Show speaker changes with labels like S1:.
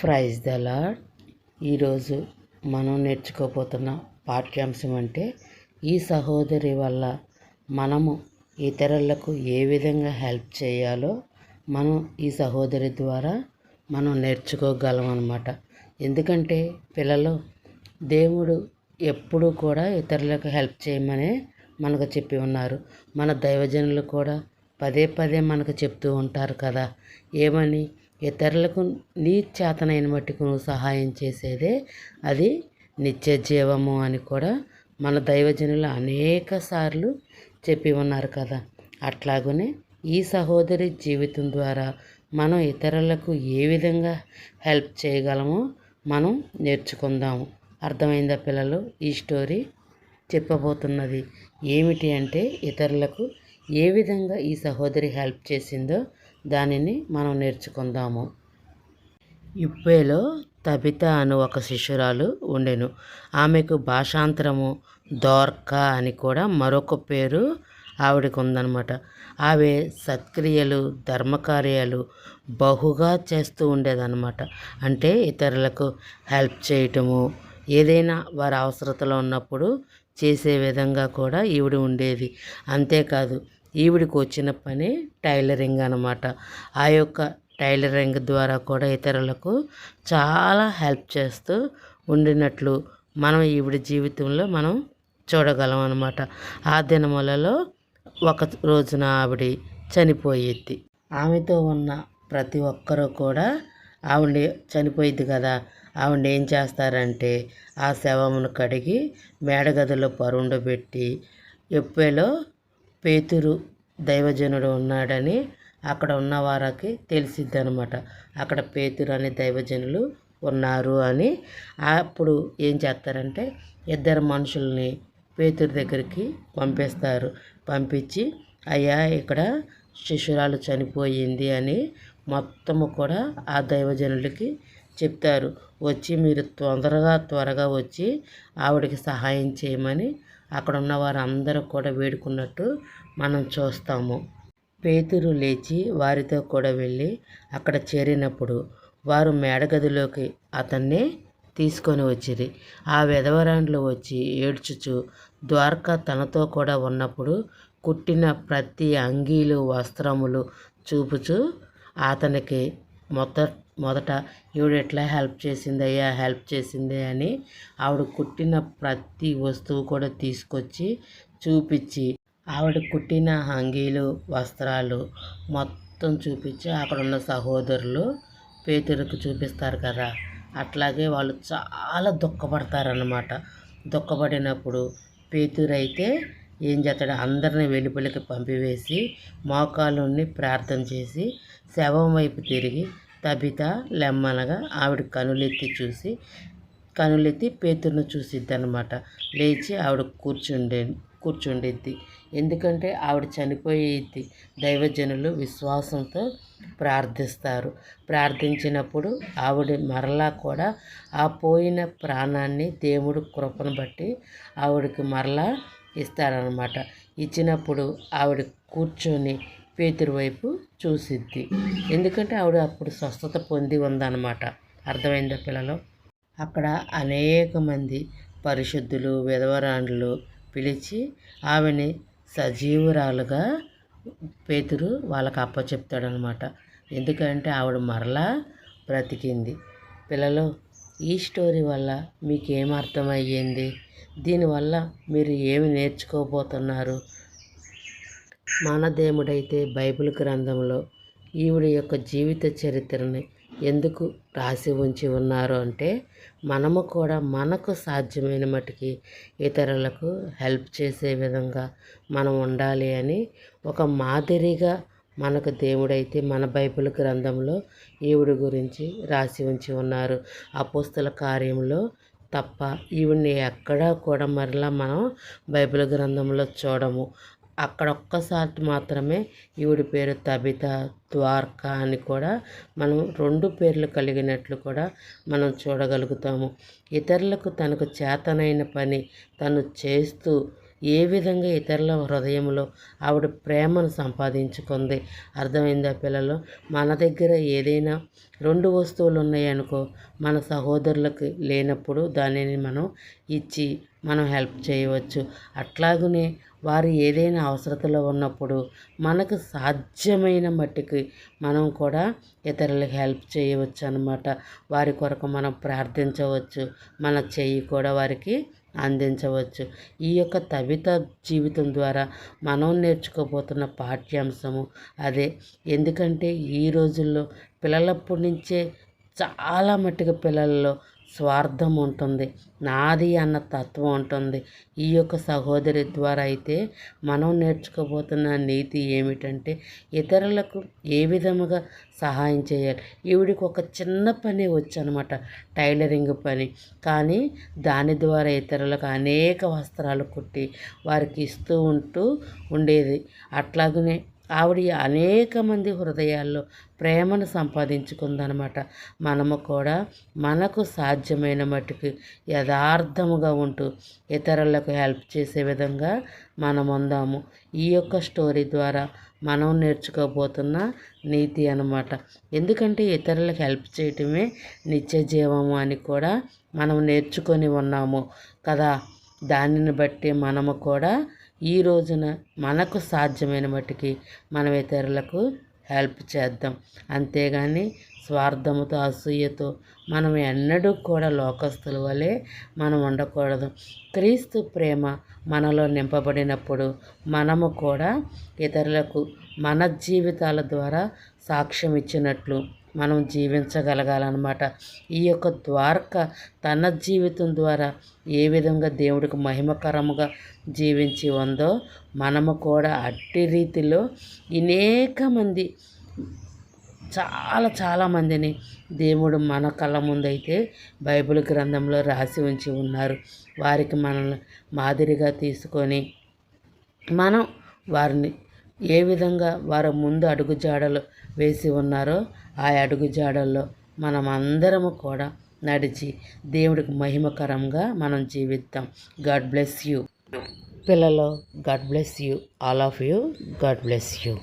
S1: Praise the lord ఈరోజు మనం నేర్చుకోబోతున్న పాఠ్యాంశం అంటే ఈ సహోదరి వల్ల మనము ఇతరులకు ఏ విధంగా హెల్ప్ చేయాలో మనం ఈ సహోదరి ద్వారా మనం నేర్చుకోగలం అన్నమాట ఎందుకంటే పిల్లలు దేవుడు ఎప్పుడూ కూడా ఇతరులకు హెల్ప్ చేయమనే మనకు చెప్పి ఉన్నారు. మన దైవజనులు కూడా పదే పదే మనకు చెప్తూ ఉంటారు కదా ఏమని? ఇతరులకు నీ చేతనైన మట్టుకు నువ్వు సహాయం చేసేదే అది నిత్య జీవము అని కూడా మన దైవజనులు అనేక సార్లు చెప్పి ఉన్నారు కదా. అట్లాగనే ఈ సహోదరి జీవితం ద్వారా మనం ఇతరులకు ఏ విధంగా హెల్ప్ చేయగలమో మనం నేర్చుకుందాము అర్థమైందా పిల్లలు? ఈ స్టోరీ చెప్పబోతున్నది ఏమిటి అంటే ఇతరులకు ఏ విధంగా ఈ సహోదరి హెల్ప్ చేసిందో దానిని మనం నేర్చుకుందాము. ఇప్పేలో తబిత అను ఒక శిష్యురాలు ఉండెను. ఆమెకు భాషాంతరము దోర్కా అని కూడా మరొక పేరు ఆవిడకు ఉందన్నమాట ఆమె సత్క్రియలు ధర్మకార్యాలు బహుగా చేస్తూ ఉండేదన్నమాట అంటే ఇతరులకు హెల్ప్ చేయటము ఏదైనా వారి అవసరతలో ఉన్నప్పుడు చేసే విధంగా కూడా ఈవిడ ఉండేది. అంతేకాదు ఈవిడికి వచ్చిన పని టైలరింగ్ అనమాట ఆ యొక్క టైలరింగ్ ద్వారా కూడా ఇతరులకు చాలా హెల్ప్ చేస్తూ ఉండినట్లు మనం ఈవిడ జీవితంలో మనం చూడగలం అనమాట ఆ దినములలో ఒక రోజున ఆవిడ చనిపోయేది ఆమెతో ఉన్న ప్రతి ఒక్కరూ కూడా ఆవిడ చనిపోయింది కదా. ఆవిడ ఏం చేస్తారంటే ఆ శవమును కడిగి మేడగదిలో పరుండబెట్టి ఎప్పేలో పేతురు దైవజనుడు ఉన్నాడని అక్కడ ఉన్న వారికి తెలిసిద్ది అనమాట అక్కడ పేతురు అనే దైవజనులు ఉన్నారు అని. అప్పుడు ఏం చేస్తారంటే ఇద్దరు మనుషుల్ని పేతురు దగ్గరికి పంపిస్తారు. పంపించి అయ్యా ఇక్కడ శిశురాలు చనిపోయింది అని మొత్తము కూడా ఆ దైవజనులకి చెప్తారు. వచ్చి మీరు తొందరగా త్వరగా వచ్చి ఆవిడకి సహాయం చేయమని అక్కడ ఉన్న వారందరూ కూడా వేడుకున్నట్టు మనం చూస్తాము. పేతురు లేచి వారితో కూడా వెళ్ళి అక్కడ చేరినప్పుడు వారు మేడగదిలోకి అతన్ని తీసుకొని వచ్చిరి. ఆ విధవరాండ్లు వచ్చి ఏడ్చుచు ద్వారకా తనతో కూడా ఉన్నప్పుడు కుట్టిన ప్రతి అంగీలు వస్త్రములు చూపుచు అతనికి మొత్త మొదట ఈవిడ ఎట్లా హెల్ప్ చేసింది అయ్యా హెల్ప్ చేసింది అని ఆవిడ కుట్టిన ప్రతి వస్తువు కూడా తీసుకొచ్చి చూపించి ఆవిడ కుట్టిన హంగీలు వస్త్రాలు మొత్తం చూపించి అక్కడ ఉన్న సహోదరులు పేతురికి చూపిస్తారు కదా. అట్లాగే వాళ్ళు చాలా దుఃఖపడతారన్నమాట. దుఃఖపడినప్పుడు పేతురు అయితే ఏం చేస్తాడు? అందరిని వెలుపలికి పంపివేసి మోకాళ్ళని ప్రార్థన చేసి శవం వైపు తిరిగి తబిత లెమ్మనగా ఆవిడ కనులెత్తి చూసి కనులెత్తి పేతురును చూసిద్ది అనమాట లేచి ఆవిడ కూర్చుండే కూర్చుండిద్ది. ఎందుకంటే ఆవిడ చనిపోయేది దైవజనులు విశ్వాసంతో ప్రార్థిస్తారు. ప్రార్థించినప్పుడు ఆవిడ మరలా కూడా ఆ పోయిన ప్రాణాన్ని దేవుడు కృపను బట్టి ఆవిడకి మరలా ఇస్తారనమాట ఇచ్చినప్పుడు ఆవిడ కూర్చొని పేతురు వైపు చూసిద్ది. ఎందుకంటే ఆవిడ అప్పుడు స్వస్థత పొంది ఉందన్నమాట. అర్థమైందా పిల్లలు? అక్కడ అనేక మంది పరిశుద్ధులు విధవరాండ్లు పిలిచి ఆమెని సజీవురాలుగా పేతురు వాళ్ళకి అప్పచెప్తాడనమాట ఎందుకంటే ఆవిడ మరలా బ్రతికింది. పిల్లలు ఈ స్టోరీ వల్ల మీకు ఏం అర్థమయ్యింది? దీనివల్ల మీరు ఏమి నేర్చుకోబోతున్నారు? మన దేవుడైతే బైబిల్ గ్రంథంలో ఈవిడ యొక్క జీవిత చరిత్రని ఎందుకు రాసి ఉంచి ఉన్నారు అంటే మనము కూడా మనకు సాధ్యమైన మటుకి ఇతరులకు హెల్ప్ చేసే విధంగా మనం ఉండాలి అని ఒక మాదిరిగా మనకు దేవుడైతే మన బైబిల్ గ్రంథంలో ఈవిడ గురించి రాసి ఉంచి ఉన్నారు. అపోస్తుల కార్యంలో తప్ప ఈవిడ్ని ఎక్కడా కూడా మరలా మనం బైబిల్ గ్రంథంలో చూడము. అక్కడ ఒక్కసారి మాత్రమే ఈవిడ పేరు తబిత ద్వారకా అని కూడా మనం రెండు పేర్లు కలిగినట్లు కూడా మనం చూడగలుగుతాము. ఇతరులకు తనకు చేతనైన పని తను చేస్తూ ఏ విధంగా ఇతరుల హృదయంలో ఆవిడ ప్రేమను సంపాదించుకుంది? అర్థమైందా పిల్లలు? మన దగ్గర ఏదైనా రెండు వస్తువులు ఉన్నాయనుకో మన సహోదరులకు లేనప్పుడు దానిని మనం ఇచ్చి మనం హెల్ప్ చేయవచ్చు. అట్లాగనే వారు ఏదైనా అవసరతలో ఉన్నప్పుడు మనకు సాధ్యమైన మట్టికి మనం కూడా ఇతరులకు హెల్ప్ చేయవచ్చు అనమాట వారి కొరకు మనం ప్రార్థించవచ్చు. మన చెయ్యి కూడా వారికి అందించవచ్చు. ఈ యొక్క తవిత జీవితం ద్వారా మనం నేర్చుకోబోతున్న పాఠ్యాంశము అదే. ఎందుకంటే ఈ రోజుల్లో పిల్లలప్పటి నుంచే చాలా మట్టుకు పిల్లల్లో స్వార్థం ఉంటుంది. నాది అన్న తత్వం ఉంటుంది. ఈ యొక్క సహోదరి ద్వారా అయితే మనం నేర్చుకోబోతున్న నీతి ఏమిటంటే ఇతరులకు ఏ విధముగా సహాయం చేయాలి. ఈవిడికి ఒక చిన్న పని వచ్చనమాట టైలరింగ్ పని. కానీ దాని ద్వారా ఇతరులకు అనేక వస్త్రాలు కుట్టి వారికి ఇస్తూ ఉంటూ ఉండేది. అట్లాగనే ఆవిడ అనేక మంది హృదయాల్లో ప్రేమను సంపాదించుకుందనమాట. మనము కూడా మనకు సాధ్యమైన మట్టుకు యథార్థముగా ఉంటూ ఇతరులకు హెల్ప్ చేసే విధంగా మనం ఉందాము ఈ యొక్క స్టోరీ ద్వారా మనం నేర్చుకోబోతున్న నీతి అనమాట ఎందుకంటే ఇతరులకు హెల్ప్ చేయటమే నిత్య జీవము అని కూడా మనం నేర్చుకొని ఉన్నాము కదా. దానిని బట్టి మనము కూడా ఈ రోజున మనకు సాధ్యమైన మట్టుకి మనం ఇతరులకు హెల్ప్ చేద్దాం. అంతేగాని స్వార్థముతో అసూయతో మనం ఎన్నడూ కూడా లోకస్తుల వలె మనం ఉండకూడదు. క్రీస్తు ప్రేమ మనలో నింపబడినప్పుడు మనము కూడా ఇతరులకు మన జీవితాల ద్వారా సాక్ష్యం ఇచ్చినట్లు మనం జీవించగలగాలన్నమాట. ఈ యొక్క ద్వారక తన జీవితం ద్వారా ఏ విధంగా దేవుడికి మహిమకరముగా జీవించి ఉందో మనము కూడా అట్టి రీతిలో అనేక మంది చాలా చాలామందిని దేవుడు మన కళ్ళ ముందైతే బైబిల్ గ్రంథంలో రాసి ఉంచి ఉన్నారు. వారికి మనల్ని మాదిరిగా తీసుకొని మనం వారిని ఏ విధంగా వారు ముందు అడుగుజాడలు వేసి ఉన్నారో ఆ అడుగుజాడల్లో మనం అందరము కూడా నడిచి దేవుడికి మహిమకరంగా మనం జీవిద్దాం గాడ్ బ్లెస్ యూ. పిల్లలు God bless you. All of you. God bless you.